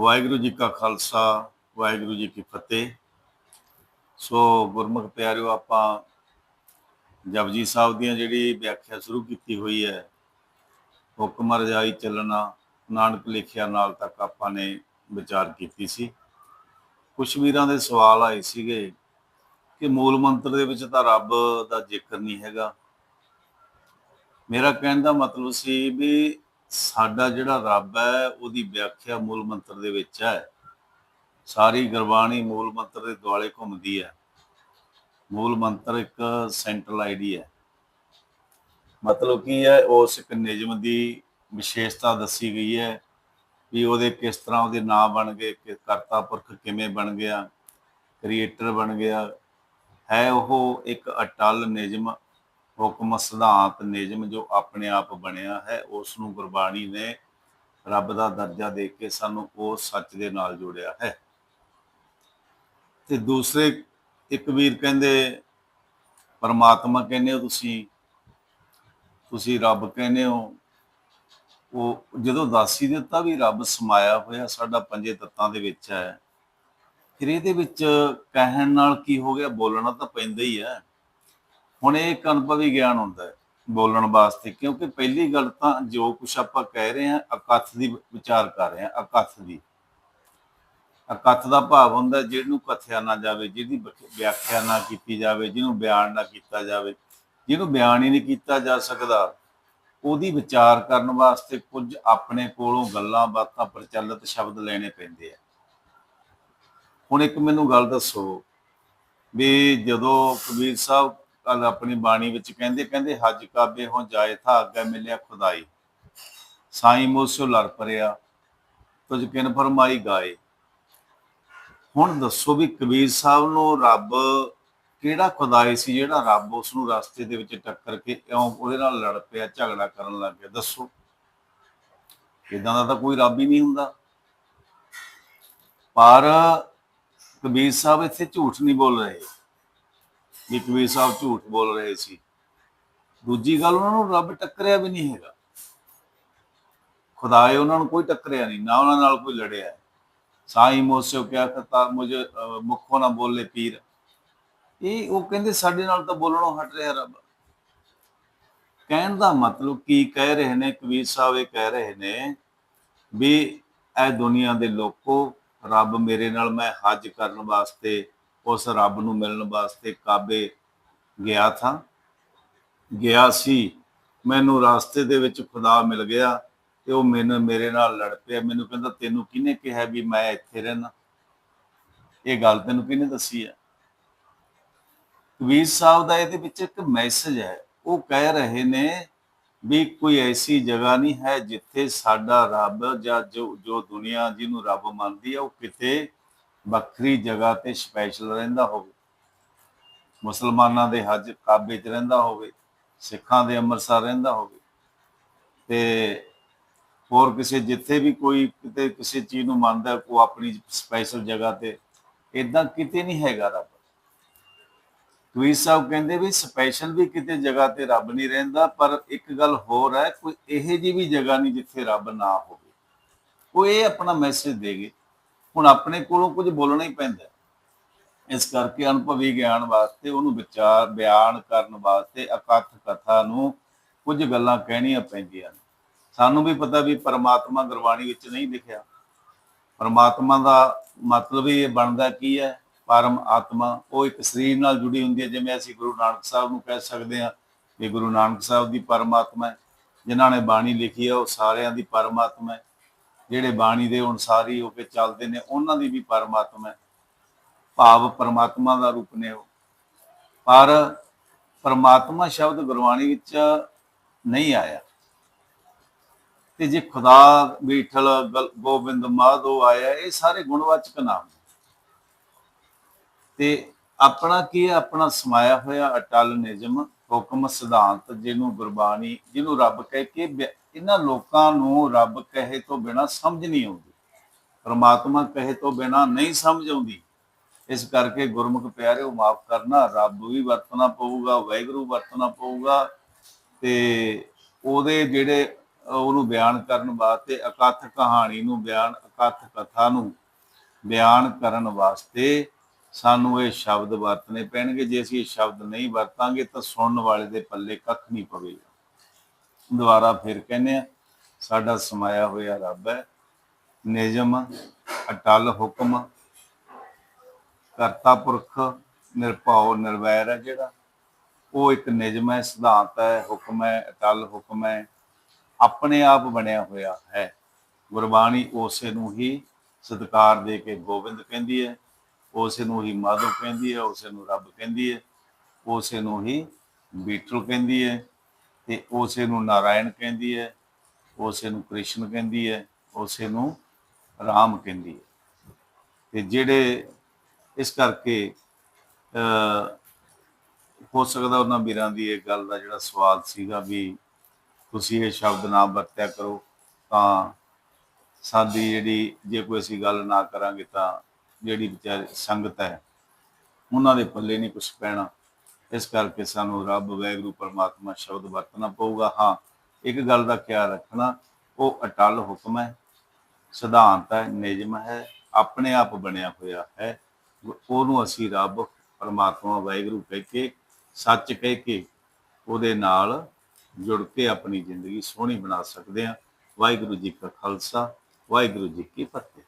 ਵਾਹਿਗੁਰੂ ਜੀ ਕਾ ਖਾਲਸਾ, ਵਾਹਿਗੁਰੂ ਜੀ ਕੀ ਫਤਿਹ। ਸੋ ਗੁਰਮੁਖ ਪਿਆਰਿਓ, ਆਪਾਂ ਜਪਜੀ ਸਾਹਿਬ ਦੀਆਂ ਜਿਹੜੀ ਵਿਆਖਿਆ ਸ਼ੁਰੂ ਕੀਤੀ ਹੋਈ ਹੈ, ਹੁਕਮ ਰਜਾਈ ਚੱਲਣਾ, ਨਾਨਕ ਲਿਖਿਆ ਨਾਲ ਤੱਕ ਆਪਾਂ ਨੇ ਵਿਚਾਰ ਕੀਤੀ ਸੀ। ਕੁਝ ਵੀਰਾਂ ਦੇ ਸਵਾਲ ਆਏ ਸੀਗੇ ਕਿ ਮੂਲ ਮੰਤਰ ਦੇ ਵਿੱਚ ਤਾਂ ਰੱਬ ਦਾ ਜ਼ਿਕਰ ਨਹੀਂ ਹੈਗਾ। ਮੇਰਾ ਕਹਿਣ ਦਾ ਮਤਲਬ ਸੀ ਵੀ ਸਾਡਾ ਜਿਹੜਾ ਰੱਬ ਹੈ, ਉਹਦੀ ਵਿਆਖਿਆ ਮੂਲ ਮੰਤਰ ਦੇ ਵਿੱਚ ਹੈ। ਸਾਰੀ ਗੁਰਬਾਣੀ ਮੂਲ ਮੰਤਰ ਦੇ ਦੁਆਲੇ ਘੁੰਮਦੀ ਹੈ। ਮੂਲ ਮੰਤਰ ਇੱਕ ਸੈਂਟਰਲ ਆਈਡੀ ਹੈ। ਮਤਲਬ ਕੀ ਹੈ, ਉਸ ਇੱਕ ਨਿਯਮ ਦੀ ਵਿਸ਼ੇਸ਼ਤਾ ਦੱਸੀ ਗਈ ਹੈ ਵੀ ਉਹਦੇ ਕਿਸ ਤਰ੍ਹਾਂ ਉਹਦੇ ਨਾਮ ਬਣ ਗਏ, ਕਿ ਕਰਤਾ ਪੁਰਖ ਕਿਵੇਂ ਬਣ ਗਿਆ, ਕ੍ਰੀਏਟਰ ਬਣ ਗਿਆ। ਹੈ ਉਹ ਇੱਕ ਅਟਲ ਨਿਯਮ ਹੁਕਮ, ਸਿਧਾਂਤ, ਨਿਯਮ ਜੋ ਆਪਣੇ ਆਪ ਬਣਿਆ ਹੈ ਉਸ ਨੂੰ ਗੁਰਬਾਣੀ ਨੇ ਰੱਬ ਦਾ ਦਰਜਾ ਦੇ ਕੇ ਸਾਨੂੰ ਉਸ ਸੱਚ ਦੇ ਨਾਲ ਜੋੜਿਆ ਹੈ। ਤੇ ਦੂਸਰੇ ਇੱਕ ਵੀਰ ਕਹਿੰਦੇ, ਪਰਮਾਤਮਾ ਕਹਿੰਦੇ ਹੋ ਤੁਸੀਂ? ਤੁਸੀਂ ਰੱਬ ਕਹਿੰਦੇ ਹੋ? ਉਹ ਜਦੋਂ ਦਾਸੀ ਦਿੱਤਾ ਵੀ ਰੱਬ ਸਮਾਇਆ ਹੋਇਆ ਸਾਡਾ ਪੰਜੇ ਤੱਤਾਂ ਦੇ ਵਿੱਚ ਹੈ, ਫਿਰ ਇਹਦੇ ਵਿੱਚ ਕਹਿਣ ਨਾਲ ਕੀ ਹੋ ਗਿਆ? ਬੋਲਣਾ ਤਾਂ ਪੈਂਦਾ ਹੀ ਹੈ। ਹੁਣ ਇਹ ਇੱਕ ਅਨੁਭਵੀ ਗਿਆਨ ਹੁੰਦਾ ਹੈ ਬੋਲਣ ਵਾਸਤੇ, ਕਿਉਂਕਿ ਪਹਿਲੀ ਗੱਲ ਤਾਂ ਜੋ ਕੁਛ ਆਪਾਂ ਕਹਿ ਰਹੇ ਹਾਂ, ਅਕਥ ਦੀ ਵਿਚਾਰ ਕਰ ਰਹੇ ਹਾਂ, ਅਕਥ ਦੀ। ਅਕਥ ਦਾ ਭਾਵ ਹੁੰਦਾ ਜਿਹਨੂੰ ਕਥਿਆ ਨਾ ਜਾਵੇ, ਜਿਹਦੀ ਵਿਆਖਿਆ ਨਾ ਕੀਤੀ ਜਾਵੇ, ਜਿਹਨੂੰ ਬਿਆਨ ਨਾ ਕੀਤਾ ਜਾਵੇ, ਜਿਹਨੂੰ ਬਿਆਨ ਹੀ ਨਹੀਂ ਕੀਤਾ ਜਾ ਸਕਦਾ, ਉਹਦੀ ਵਿਚਾਰ ਕਰਨ ਵਾਸਤੇ ਕੁਝ ਆਪਣੇ ਕੋਲੋਂ ਗੱਲਾਂ ਬਾਤਾਂ ਪ੍ਰਚਲਿਤ ਸ਼ਬਦ ਲੈਣੇ ਪੈਂਦੇ ਆ। ਹੁਣ ਇੱਕ ਮੈਨੂੰ ਗੱਲ ਦੱਸੋ ਵੀ ਜਦੋਂ ਕਬੀਰ ਸਾਹਿਬ ਕੱਲ ਆਪਣੀ ਬਾਣੀ ਵਿੱਚ ਕਹਿੰਦੇ ਕਹਿੰਦੇ, ਹਜ ਕਾਬੇ ਹੋ ਜਾਏ ਥਾ ਅੱਗੇ ਮਿਲਿਆ ਖੁਦਾਈ। ਸਾਈ ਮੋਸੋ ਲੜ ਪਰਿਆ ਤੁਝ ਕਿਨ ਫਰਮਾਈ ਗਾਏ। ਹੁਣ ਦੱਸੋ ਵੀ ਕਬੀਰ ਸਾਹਿਬ ਨੂੰ ਰੱਬ ਕਿਹੜਾ ਖੁਦਾਈ ਸੀ ਜਿਹੜਾ ਰੱਬ ਉਸ ਨੂੰ ਰਸਤੇ ਦੇ ਵਿੱਚ ਟੱਕਰ ਕੇ ਇਉਂ ਉਹਦੇ ਨਾਲ ਲੜ ਪਿਆ, ਝਗੜਾ ਕਰਨ ਲੱਗ ਗਿਆ? ਦੱਸੋ। ਇਦਾਂ ਦਾ ਤਾਂ ਕੋਈ ਰੱਬ ਹੀ ਨਹੀਂ ਹੁੰਦਾ। ਪਰ ਕਬੀਰ ਸਾਹਿਬ ਇੱਥੇ ਝੂਠ ਨਹੀਂ ਬੋਲ ਰਹੇ। ਵੀ ਕਬੀਰ ਸਾਹਿਬ ਝੂਠ ਬੋਲ ਰਹੇ ਸੀ। ਦੂਜੀ ਗੱਲ ਉਹਨਾਂ ਨੂੰ ਰੱਬ ਟੱਕਰਿਆ ਵੀ ਨਹੀਂ ਹੈਗਾ। ਖੁਦਾਏ ਉਹਨਾਂ ਨੂੰ ਕੋਈ ਟੱਕਰਿਆ ਨਹੀਂ ਨਾ ਉਹਨਾਂ ਨਾਲ ਕੋਈ ਲੜਿਆ ਸਾਈ ਮੋਸਿਓ ਕਿਆ ਕਰਤਾ ਮੁਝੇ ਅਹ, ਨਾ ਬੋਲੇ ਪੀਰ। ਇਹ ਉਹ ਕਹਿੰਦੇ ਸਾਡੇ ਨਾਲ ਤਾਂ ਬੋਲਣੋਂ ਹਟ ਰਿਹਾ ਰੱਬ। ਕਹਿਣ ਦਾ ਮਤਲਬ ਕੀ ਕਹਿ ਰਹੇ ਨੇ ਕਬੀਰ ਸਾਹਿਬ ਇਹ ਕਹਿ ਰਹੇ ਨੇ ਵੀ ਇਹ ਦੁਨੀਆ ਦੇ ਲੋਕੋ ਰੱਬ ਮੇਰੇ ਨਾਲ ਮੈਂ ਹੱਜ ਕਰਨ ਵਾਸਤੇ ਉਸ ਰੱਬ ਨੂੰ ਮਿਲਣ ਵਾਸਤੇ ਕਾਬੇ ਗਿਆ ਥਾ। ਗਿਆ ਸੀ। ਮੈਨੂੰ ਰਾਸਤੇ ਦੇ ਵਿੱਚ ਖੁਦਾ ਮਿਲ ਗਿਆ ਤੇ ਉਹ ਮੈਨੂੰ ਮੇਰੇ ਨਾਲ ਲੜ ਪਿਆ। ਮੈਨੂੰ ਕਹਿੰਦਾ, ਤੈਨੂੰ ਕਿਹਨੇ ਕਿਹਾ ਵੀ ਮੈਂ ਇੱਥੇ ਰਹਿਣਾ ਇਹ ਗੱਲ ਤੈਨੂੰ ਕਿਹਨੇ ਦੱਸੀ ਹੈ ਕਬੀਰ ਸਾਹਿਬ ਦਾ ਇਹਦੇ ਵਿੱਚ ਇੱਕ ਮੈਸੇਜ ਹੈ। ਉਹ ਕਹਿ ਰਹੇ ਨੇ ਵੀ ਕੋਈ ਐਸੀ ਜਗ੍ਹਾ ਨਹੀਂ ਹੈ ਜਿੱਥੇ ਸਾਡਾ ਰੱਬ ਜਾਂ ਜੋ ਜੋ ਦੁਨੀਆ ਜਿਹਨੂੰ ਰੱਬ ਮੰਨਦੀ ਹੈ ਉਹ ਕਿਤੇ ਵੱਖਰੀ ਜਗ੍ਹਾ ਤੇ ਸਪੈਸ਼ਲ ਰਹਿੰਦਾ ਹੋਵੇ। ਮੁਸਲਮਾਨਾਂ ਦੇ ਹੱਜ ਕਾਬੇ 'ਚ ਰਹਿੰਦਾ ਹੋਵੇ, ਸਿੱਖਾਂ ਦੇ ਅੰਮ੍ਰਿਤਸਰ ਰਹਿੰਦਾ ਹੋਵੇ ਤੇ ਹੋਰ ਕਿਸੇ ਜਿੱਥੇ ਵੀ ਕੋਈ ਕਿਤੇ ਕਿਸੇ ਚੀਜ਼ ਨੂੰ ਮੰਨਦਾ ਕੋ ਆਪਣੀ ਸਪੈਸ਼ਲ ਜਗ੍ਹਾ ਤੇ ਇਦਾਂ ਕਿਤੇ ਨਹੀਂ ਹੈਗਾ ਰੱਬ। ਕਬੀਰ ਸਾਹਿਬ ਕਹਿੰਦੇ ਵੀ ਸਪੈਸ਼ਲ ਵੀ ਕਿਤੇ ਜਗ੍ਹਾ ਤੇ ਰੱਬ ਨਹੀਂ ਰਹਿੰਦਾ, ਪਰ ਇੱਕ ਗੱਲ ਹੋਰ ਹੈ, ਕੋਈ ਇਹੋ ਜਿਹੀ ਵੀ ਜਗ੍ਹਾ ਨਹੀਂ ਜਿੱਥੇ ਰੱਬ ਨਾ ਹੋਵੇ। ਉਹ ਇਹ ਆਪਣਾ ਮੈਸੇਜ ਦੇਗੇ ਹੁਣ ਆਪਣੇ ਕੋਲੋਂ ਕੁਝ ਬੋਲਣਾ ਹੀ ਪੈਂਦਾ ਇਸ ਕਰਕੇ ਅਨੁਭਵੀ ਗਿਆਨ ਵਾਸਤੇ, ਉਹਨੂੰ ਵਿਚਾਰ, ਬਿਆਨ ਕਰਨ ਵਾਸਤੇ ਅਕਥ ਕਥਾ ਨੂੰ ਕੁਝ ਗੱਲਾਂ ਕਹਿਣੀਆਂ ਪੈਂਦੀਆਂ ਨੇ। ਸਾਨੂੰ ਵੀ ਪਤਾ ਵੀ ਪਰਮਾਤਮਾ ਗੁਰਬਾਣੀ ਵਿੱਚ ਨਹੀਂ ਲਿਖਿਆ। ਪਰਮਾਤਮਾ ਦਾ ਮਤਲਬ ਹੀ ਇਹ ਬਣਦਾ ਕੀ ਹੈ? ਪਰਮ ਆਤਮਾ, ਉਹ ਇੱਕ ਸਰੀਰ ਨਾਲ ਜੁੜੀ ਹੁੰਦੀ ਹੈ, ਜਿਵੇਂ ਅਸੀਂ ਗੁਰੂ ਨਾਨਕ ਸਾਹਿਬ ਨੂੰ ਕਹਿ ਸਕਦੇ ਹਾਂ ਵੀ ਗੁਰੂ ਨਾਨਕ ਸਾਹਿਬ ਦੀ ਪਰਮਾਤਮਾ ਹੈ। ਜਿਨ੍ਹਾਂ ਨੇ ਬਾਣੀ ਲਿਖੀ ਹੈ, ਉਹ ਸਾਰਿਆਂ ਦੀ ਪਰਮਾਤਮਾ ਹੈ। ਜਿਹੜੇ ਬਾਣੀ ਦੇ ਅਨੁਸਾਰੀ ਹੋ ਕੇ ਚੱਲਦੇ ਨੇ, ਉਹਨਾਂ ਦੀ ਵੀ ਪਰਮਾਤਮਾ ਭਾਵ ਪਰਮਾਤਮਾ ਦਾ ਰੂਪ ਨੇ ਉਹ। ਪਰ ਪਰਮਾਤਮਾ ਸ਼ਬਦ ਗੁਰਬਾਣੀ ਵਿੱਚ ਨਹੀਂ ਆਇਆ। ਤੇ ਜੇ ਖੁਦਾ, ਬੀਠਲ, ਗਲ- ਗੋਬਿੰਦ, ਮਾਧੋ ਆਇਆ, ਇਹ ਸਾਰੇ ਗੁਣਵਾਚਕ ਨਾਮ ਨੇ। ਤੇ ਆਪਣਾ ਕੀ ਹੈ? ਆਪਣਾ ਸਮਾਇਆ ਹੋਇਆ ਅਟਲ ਨਿਯਮ ਹੁਕਮ, ਸਿਧਾਂਤ ਜਿਹਨੂੰ ਗੁਰਬਾਣੀ, ਜਿਹਨੂੰ ਰੱਬ ਕਹਿ ਕੇ ਇਹਨਾਂ ਲੋਕਾਂ ਨੂੰ ਰੱਬ ਕਹੇ ਤੋਂ ਬਿਨਾ ਸਮਝ ਨਹੀਂ ਆਉਂਦੀ। ਪਰਮਾਤਮਾ ਕਹੇ ਤੋਂ ਬਿਨਾ ਨਹੀਂ ਸਮਝ ਆਉਂਦੀ। ਇਸ ਕਰਕੇ ਗੁਰਮੁਖ ਪਿਆਰਿਓ, ਮਾਫ ਕਰਨਾ, ਰੱਬ ਵੀ ਵਰਤਣਾ ਪਊਗਾ, ਵਾਹਿਗੁਰੂ ਵਰਤਣਾ ਪਊਗਾ ਤੇ ਉਹਦੇ ਜਿਹੜੇ ਉਹਨੂੰ ਬਿਆਨ ਕਰਨ ਵਾਸਤੇ, ਅਕਥ ਕਹਾਣੀ ਨੂੰ ਬਿਆਨ, ਅਕਥ ਕਥਾ ਨੂੰ ਬਿਆਨ ਕਰਨ ਵਾਸਤੇ ਸਾਨੂੰ ਇਹ ਸ਼ਬਦ ਵਰਤਨੇ ਪੈਣਗੇ, ਜੇ ਅਸੀਂ ਇਹ ਸ਼ਬਦ ਨਹੀਂ ਵਰਤਾਂਗੇ ਤਾਂ ਸੁਣਨ ਵਾਲੇ ਦੇ ਪੱਲੇ ਕੱਖ ਨਹੀਂ ਪਵੇਗਾ। ਦੁਬਾਰਾ ਫਿਰ ਕਹਿੰਦੇ ਆ, ਸਾਡਾ ਸਮਾਇਆ ਹੋਇਆ ਰੱਬ ਹੈ, ਨਿਯਮ, ਅਟਲ ਹੁਕਮ, ਕਰਤਾ ਪੁਰਖ, ਨਿਰਭਉ, ਨਿਰਵੈਰ ਹੈ ਜਿਹੜਾ। ਉਹ ਇੱਕ ਨਿਯਮ ਹੈ, ਸਿਧਾਂਤ ਹੈ, ਹੁਕਮ ਹੈ, ਅਟਲ ਹੁਕਮ ਹੈ, ਆਪਣੇ ਆਪ ਬਣਿਆ ਹੋਇਆ ਹੈ। ਗੁਰਬਾਣੀ ਉਸੇ ਨੂੰ ਹੀ ਸਤਿਕਾਰ ਦੇ ਕੇ ਗੋਬਿੰਦ ਕਹਿੰਦੀ ਹੈ ਉਸੇ ਨੂੰ ਹੀ ਮਾਧਵ ਕਹਿੰਦੀ ਹੈ, ਉਸੇ ਨੂੰ ਰੱਬ ਕਹਿੰਦੀ ਹੈ, ਉਸੇ ਨੂੰ ਹੀ ਬੀਟਲ ਕਹਿੰਦੀ ਹੈ ਤੇ ਉਸੇ ਨੂੰ ਨਾਰਾਇਣ ਕਹਿੰਦੀ ਹੈ, ਉਸੇ ਨੂੰ ਕ੍ਰਿਸ਼ਨ ਕਹਿੰਦੀ ਹੈ, ਉਸੇ ਨੂੰ ਰਾਮ ਕਹਿੰਦੀ ਹੈ। ਤੇ ਜਿਹੜੇ ਇਸ ਕਰਕੇ ਹੋ ਸਕਦਾ ਉਹਨਾਂ ਵੀਰਾਂ ਦੀ ਇਹ ਗੱਲ ਦਾ ਜਿਹੜਾ ਸਵਾਲ ਸੀਗਾ ਵੀ ਤੁਸੀਂ ਇਹ ਸ਼ਬਦ ਨਾ ਵਰਤਿਆ ਕਰੋ ਤਾਂ ਸਾਡੀ ਜਿਹੜੀ ਜੇ ਕੋਈ ਅਸੀਂ ਗੱਲ ਨਾ ਕਰਾਂਗੇ ਤਾਂ ਜਿਹੜੀ ਵਿਚਾਰੀ ਸੰਗਤ ਹੈ, ਉਹਨਾਂ ਦੇ ਪੱਲੇ ਨਹੀਂ ਕੁਝ ਪੈਣਾ। ਇਸ ਕਰਕੇ ਸਾਨੂੰ ਰੱਬ ਵੈਗਰੂ ਪਰਮਾਤਮਾ ਸ਼ਬਦ ਵਰਤਣਾ ਪਊਗਾ। ਹਾਂ, ਇੱਕ ਗੱਲ ਦਾ ਖਿਆਲ ਰੱਖਣਾ, ਉਹ ਅਟਲ ਹੁਕਮ ਹੈ, ਸਿਧਾਂਤ ਹੈ, ਨਿਯਮ ਹੈ, ਆਪਣੇ ਆਪ ਬਣਿਆ ਹੋਇਆ ਹੈ। ਉਹਨੂੰ ਅਸੀਂ ਰੱਬ, ਪਰਮਾਤਮਾ, ਵਾਹਿਗੁਰੂ ਕਹਿ ਕੇ, ਸੱਚ ਕਹਿ ਕੇ ਉਹਦੇ ਨਾਲ ਜੁੜ ਕੇ ਆਪਣੀ ਜ਼ਿੰਦਗੀ ਸੋਹਣੀ ਬਣਾ ਸਕਦੇ ਹਾਂ। ਵਾਹਿਗੁਰੂ ਜੀ ਕਾ ਖਾਲਸਾ, ਵਾਹਿਗੁਰੂ ਜੀ ਕੀ ਫਤਿਹ।